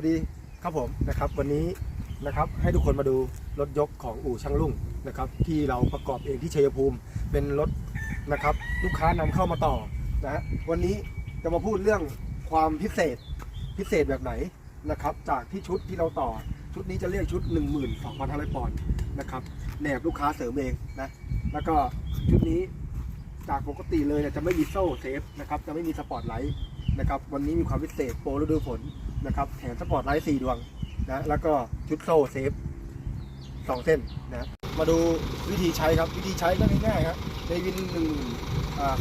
วัสดีครับผมนะครับวันนี้นะครับให้ทุกคนมาดูรถยกของอู่ช่างลุ่งนะครับที่เราประกอบเองที่ชัยภูมิเป็นรถนะครับลูกค้านำเข้ามาต่อนะฮะวันนี้จะมาพูดเรื่องความพิเศษพิเศษแบบไหนนะครับจากที่ชุดที่เราต่อชุดนี้จะเรียกชุด 12,500ปอนด์นะครับแหนบลูกค้าเสริมเองนะแล้วก็ชุดนี้จากปกติเลยเนี่ยจะไม่มีโซ่เซฟนะครับจะไม่มีสปอร์ตไลท์นะครับวันนี้มีความพิเศษโปรฤดูฝน นะครับแถมสปอร์ตไลท์4ดวงนะแล้วก็ชุดโซ่เซฟ2เส้นนะมาดูวิธีใช้ครับวิธีใช้ก็ง่ายๆครับในวินหนึ่ง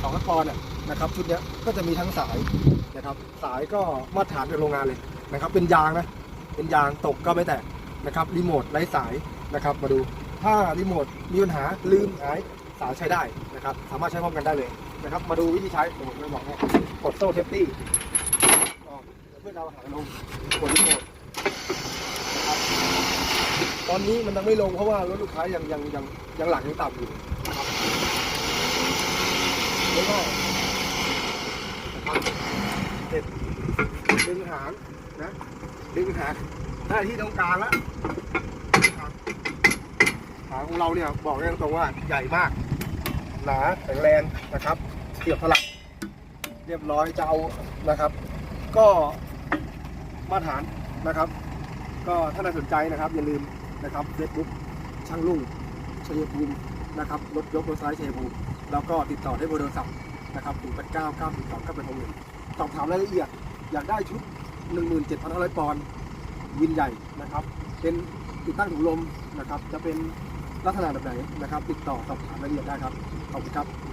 สองพันปอนนะครับชุดนี้ก็จะมีทั้งสายนะครับสายก็มาตรฐานจากโรงงานเลยนะครับเป็นยางนะเป็นยางตกก็ไม่แตกนะครับรีโมทไร้สายนะครับมาดูถ้ารีโมทมีปัญหาลืมหายสายใช้ได้นะครับสามารถใช้พร้อมกันได้เลยนะครับมาดูวิธีใช้ผมจะบอกให้กดโซ่เซฟตี้ พื่อเราหางลงกดรีโมทนะครับตอนนี้มันยังไม่ลงเพราะว่ารถลูกค้ายังยังยังยังหลังยังต่ำอยู่นะครับแล้วก็เสร็จดึงหางนะดึงหางได้ที่ตรงกลางแล้วนะหางของเราเนี่ยบอกได้ตรงว่าใหญ่มากหนาแข็งแรงนะครับเสียบพลังเรียบร้อยจะเอานะครับ ก็ มาตรฐานนะครับ ก็ถ้าใครสนใจนะครับอย่าลืมนะครับเฟซบุ๊กช่างลุ่งชัยภูมินะครับรถยกรถซ้ายชัยภูมิแล้วก็ติดต่อได้เบอร์โทรศัพท์นะครับ0 8 9 9 2 2 9 8 6 1สอบถามรายละเอียด อยากได้ชุด 17,500 ปอนด์วินใหญ่นะครับ เป็นติดตั้งถุงลมนะครับ จะเป็นลักษณะแบบไหนนะครับ ติดต่อสอบถามรายละเอียดได้ครับ ขอบคุณครับ